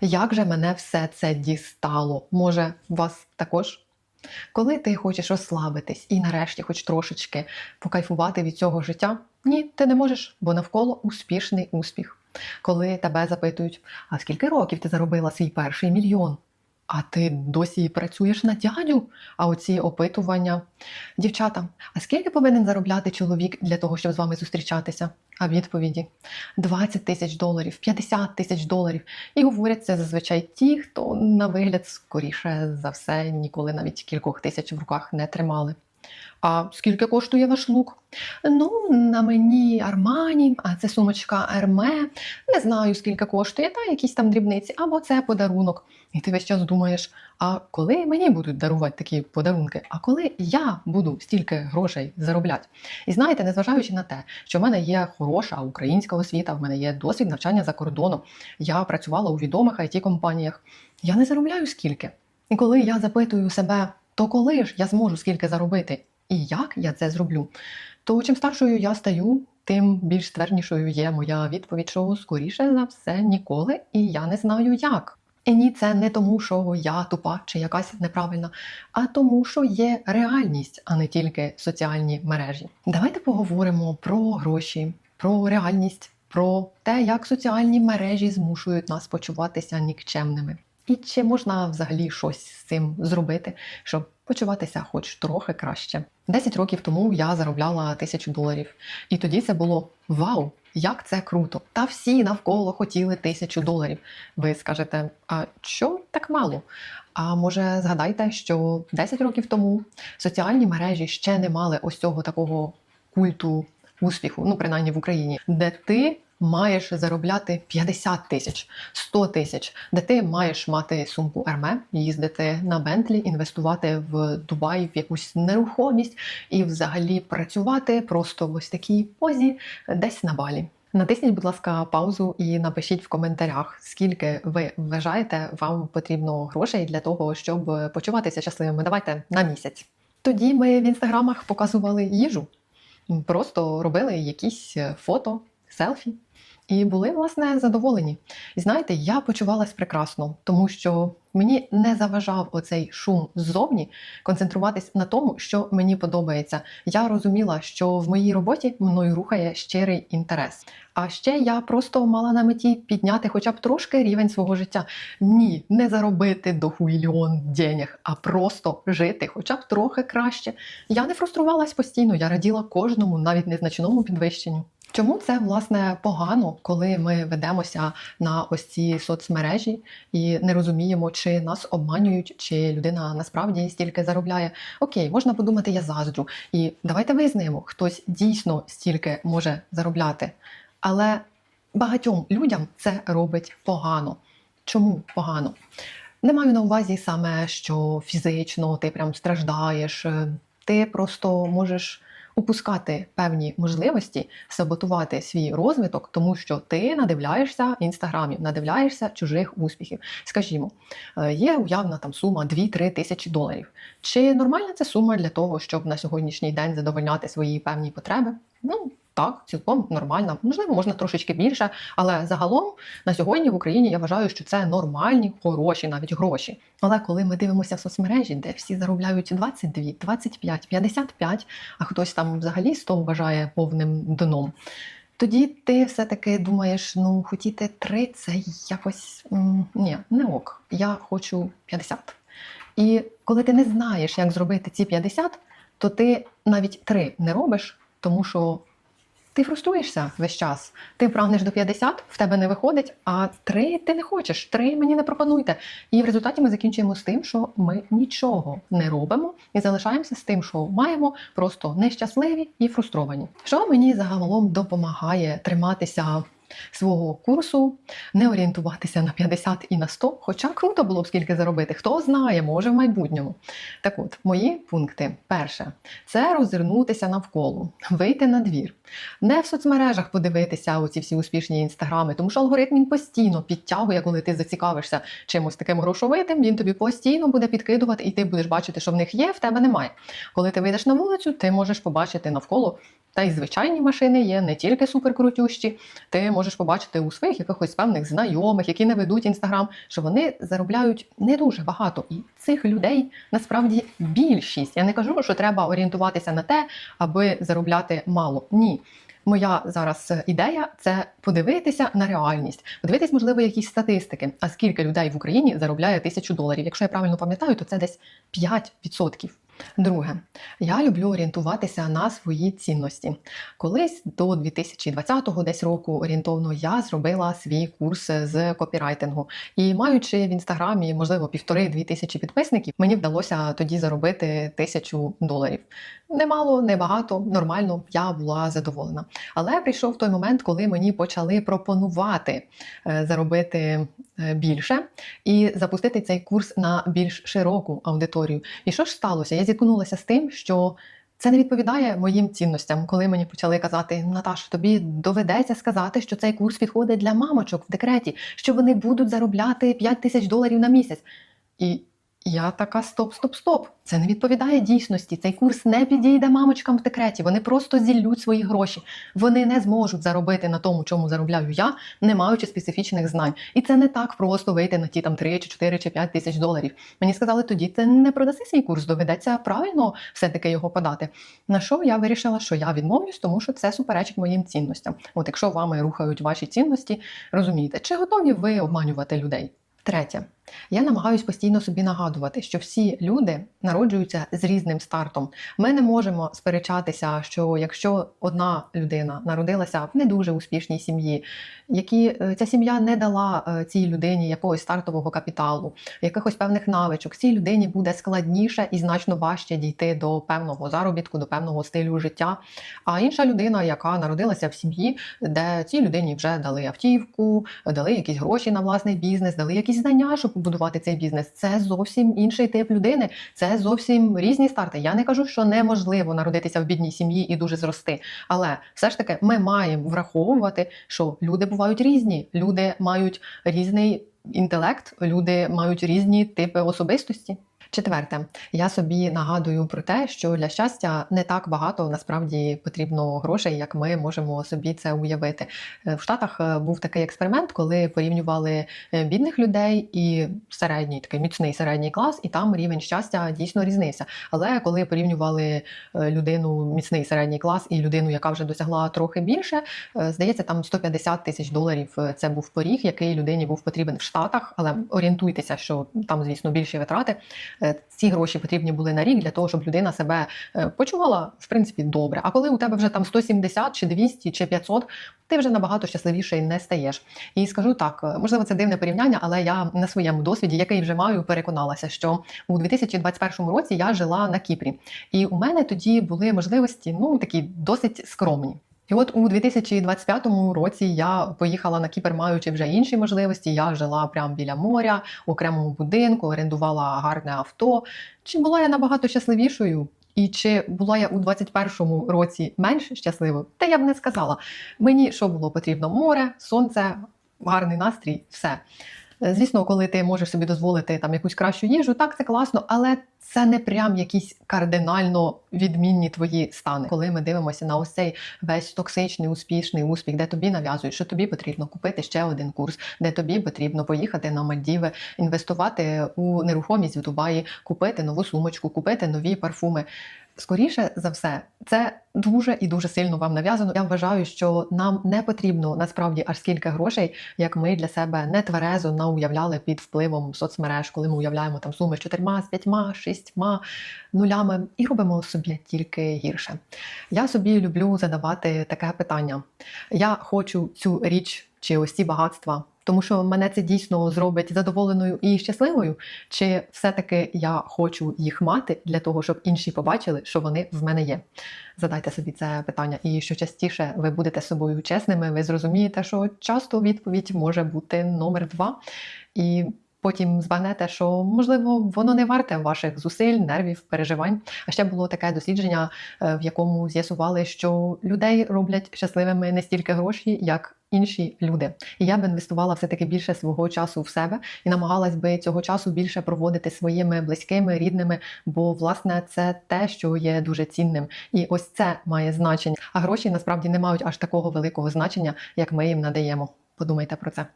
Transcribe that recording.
Як же мене все це дістало? Може, вас також? Коли ти хочеш розслабитись і нарешті хоч трошечки покайфувати від цього життя, ні, ти не можеш, бо навколо успішний успіх. Коли тебе запитують, а скільки років ти заробила свій перший мільйон? А ти досі працюєш на дядю? А оці опитування. Дівчата, а скільки повинен заробляти чоловік для того, щоб з вами зустрічатися? А відповіді 20 тисяч доларів, 50 тисяч доларів. І говорять це зазвичай ті, хто на вигляд скоріше за все ніколи навіть кількох тисяч в руках не тримали. А скільки коштує ваш лук? Ну, на мені Армані, а це сумочка Ерме. Не знаю, скільки коштує, та якісь там дрібниці, або це подарунок. І ти весь час думаєш: а коли мені будуть дарувати такі подарунки? А коли я буду стільки грошей заробляти? І знаєте, незважаючи на те, що в мене є хороша українська освіта, в мене є досвід навчання за кордоном, я працювала у відомих it компаніях я не заробляю скільки. І коли я запитую себе, то коли ж я зможу скільки заробити і як я це зроблю, то чим старшою я стаю, тим більш стверднішою є моя відповідь, що скоріше за все ніколи, і я не знаю як. І ні, це не тому, що я тупа чи якась неправильна, а тому, що є реальність, а не тільки соціальні мережі. Давайте поговоримо про гроші, про реальність, про те, як соціальні мережі змушують нас почуватися нікчемними. І чи можна взагалі щось з цим зробити, щоб почуватися хоч трохи краще? 10 років тому я заробляла тисячу доларів, і тоді це було вау! Як це круто! Та всі навколо хотіли тисячу доларів. Ви скажете, а що так мало? А може згадайте, що 10 років тому соціальні мережі ще не мали ось цього такого культу успіху, ну принаймні в Україні, де ти маєш заробляти 50 тисяч, 100 тисяч, де ти маєш мати сумку Ерме, їздити на Бентлі, інвестувати в Дубай в якусь нерухомість і взагалі працювати просто в ось такій позі десь на балі. Натисніть, будь ласка, паузу і напишіть в коментарях, скільки ви вважаєте, вам потрібно грошей для того, щоб почуватися щасливими. Давайте на місяць. Тоді ми в інстаграмах показували їжу, просто робили якісь фото, селфі. І були, власне, задоволені. І знаєте, я почувалась прекрасно, тому що мені не заважав оцей шум ззовні концентруватись на тому, що мені подобається. Я розуміла, що в моїй роботі мною рухає щирий інтерес. А ще я просто мала на меті підняти хоча б трошки рівень свого життя. Ні, не заробити до хуйльон денег, а просто жити, хоча б трохи краще. Я не фруструвалась постійно, я раділа кожному, навіть незначному підвищенню. Чому це власне погано, коли ми ведемося на ось ці соцмережі і не розуміємо, чи нас обманюють, чи людина насправді стільки заробляє? Окей, можна подумати, я заздрю. І давайте визнаємо, хтось дійсно стільки може заробляти. Але багатьом людям це робить погано. Чому погано? Не маю на увазі саме, що фізично ти прям страждаєш, ти просто можеш упускати певні можливості саботувати свій розвиток, тому що ти надивляєшся інстаграмів, надивляєшся чужих успіхів. Скажімо, е, є уявна там сума 2-3 тисячі доларів. Чи нормальна це сума для того, щоб на сьогоднішній день задовольняти свої певні потреби? Ну, так, цілком нормально. Можливо, можна трошечки більше, але загалом на сьогодні в Україні я вважаю, що це нормальні, хороші навіть гроші. Але коли ми дивимося в соцмережі, де всі заробляють 22, 25, 55, а хтось там взагалі 100 вважає повним дном. Тоді ти все-таки думаєш, ну хотіти 3 це якось ні, не ок. Я хочу 50. І коли ти не знаєш, як зробити ці 50, то ти навіть 3 не робиш, тому що ти фруструєшся весь час. Ти прагнеш до 50, в тебе не виходить, а три ти не хочеш, три мені не пропонуйте. І в результаті ми закінчуємо з тим, що ми нічого не робимо і залишаємося з тим, що маємо, просто нещасливі і фрустровані. Що мені загалом допомагає триматися свого курсу, не орієнтуватися на 50 і на 100, хоча круто було б скільки заробити, хто знає, може в майбутньому. Так от, мої пункти. Перше, це розвернутися навколо, вийти на двір. Не в соцмережах подивитися оці всі успішні інстаграми, тому що алгоритм він постійно підтягує, коли ти зацікавишся чимось таким грошовитим, він тобі постійно буде підкидувати, і ти будеш бачити, що в них є, в тебе немає. Коли ти вийдеш на вулицю, ти можеш побачити навколо Та й звичайні машини є, не тільки суперкрутющі. Ти можеш побачити у своїх якихось певних знайомих, які не ведуть інстаграм, що вони заробляють не дуже багато. І цих людей насправді більшість. Я не кажу, що треба орієнтуватися на те, аби заробляти мало. Ні. Моя зараз ідея це подивитися на реальність, подивитись, можливо, якісь статистики. А скільки людей в Україні заробляє тисячу доларів? Якщо я правильно пам'ятаю, то це десь 5%. Друге, я люблю орієнтуватися на свої цінності. Колись до 2020-го десь року орієнтовно я зробила свій курс з копірайтингу. І маючи в інстаграмі, можливо, півтори-дві тисячі підписників, мені вдалося тоді заробити тисячу доларів. Немало, небагато, нормально, я була задоволена. Але прийшов той момент, коли мені почали пропонувати е, заробити е, більше і запустити цей курс на більш широку аудиторію. І що ж сталося? Я зіткнулася з тим, що це не відповідає моїм цінностям, коли мені почали казати: Наташ, тобі доведеться сказати, що цей курс підходить для мамочок в декреті, що вони будуть заробляти 5 тисяч доларів на місяць. І я така: стоп, стоп, стоп. Це не відповідає дійсності. Цей курс не підійде мамочкам в декреті. Вони просто зіллють свої гроші. Вони не зможуть заробити на тому, чому заробляю я, не маючи специфічних знань. І це не так просто вийти на ті там 3 чи 4 чи 5 тисяч доларів. Мені сказали, тоді ти не продаси свій курс, доведеться правильно все-таки його подати. На що я вирішила, що я відмовлюсь, тому що це суперечить моїм цінностям. От якщо вами рухають ваші цінності, розумієте, чи готові ви обманювати людей? Третє. Я намагаюсь постійно собі нагадувати, що всі люди народжуються з різним стартом. Ми не можемо сперечатися, що якщо одна людина народилася в не дуже успішній сім'ї, які е, ця сім'я не дала е, цій людині якогось стартового капіталу, якихось певних навичок, цій людині буде складніше і значно важче дійти до певного заробітку, до певного стилю життя. А інша людина, яка народилася в сім'ї, де цій людині вже дали автівку, дали якісь гроші на власний бізнес, дали якісь знання, щоб побудувати цей бізнес. Це зовсім інший тип людини, це зовсім різні старти. Я не кажу, що неможливо народитися в бідній сім'ї і дуже зрости. Але все ж таки ми маємо враховувати, що люди бувають різні, люди мають різний інтелект, люди мають різні типи особистості. Четверте, я собі нагадую про те, що для щастя не так багато насправді потрібно грошей, як ми можемо собі це уявити. Е, В Штатах е, був такий експеримент, коли порівнювали е, бідних людей і середній, такий міцний середній клас, і там рівень щастя дійсно різнився. Але коли порівнювали людину міцний середній клас і людину, яка вже досягла трохи більше, здається, там 150 тисяч доларів це був поріг, який людині був потрібен в Штатах. Але орієнтуйтеся, що там, звісно, більші витрати. Е, Ці гроші потрібні були на рік для того, щоб людина себе е, почувала в принципі добре. А коли у тебе вже там 170 чи 200 чи 500, ти вже набагато щасливіший не стаєш. І скажу так, е, можливо, це дивне порівняння, але я на своєму досвіді, який вже маю, переконалася, що у 2021 році я жила на Кіпрі, і у мене тоді були можливості, ну такі досить скромні. І от у 2025 році я поїхала на Кіпр, маючи вже інші можливості. Я жила прямо біля моря, в окремому будинку, орендувала гарне авто. Чи була я набагато щасливішою? І чи була я у 21-му році менш щасливою? Та я б не сказала. Мені що було потрібно? Море, сонце, гарний настрій, все. Е, Звісно, коли ти можеш собі дозволити там якусь кращу їжу, так це класно, але це не прям якісь кардинально відмінні твої стани. Коли ми дивимося на ось цей весь токсичний, успішний успіх, де тобі нав'язують, що тобі потрібно купити ще один курс, де тобі потрібно поїхати на Мальдіви, інвестувати у нерухомість в Дубаї, купити нову сумочку, купити нові парфуми. Скоріше за все, це дуже і дуже сильно вам нав'язано. Я вважаю, що нам не потрібно насправді аж скільки грошей, як ми для себе нетверезо науявляли під впливом соцмереж, коли ми уявляємо там суми з чотирма, з п'ятьма, шістьма нулями і робимо собі тільки гірше. Я собі люблю задавати таке питання: я хочу цю річ чи ось ці багатства. Тому що мене це дійсно зробить задоволеною і щасливою. Чи все-таки я хочу їх мати для того, щоб інші побачили, що вони в мене є? Задайте собі це питання. І що частіше ви будете собою чесними, ви зрозумієте, що часто відповідь може бути номер два. І потім збагнете, що можливо воно не варте ваших зусиль, нервів, переживань. А ще було таке дослідження, е, в якому з'ясували, що людей роблять щасливими не стільки гроші, як інші люди. І я б інвестувала все-таки більше свого часу в себе і намагалась би цього часу більше проводити своїми близькими, рідними, бо власне це те, що є дуже цінним. І ось це має значення. А гроші насправді не мають аж такого великого значення, як ми їм надаємо. Подумайте про це.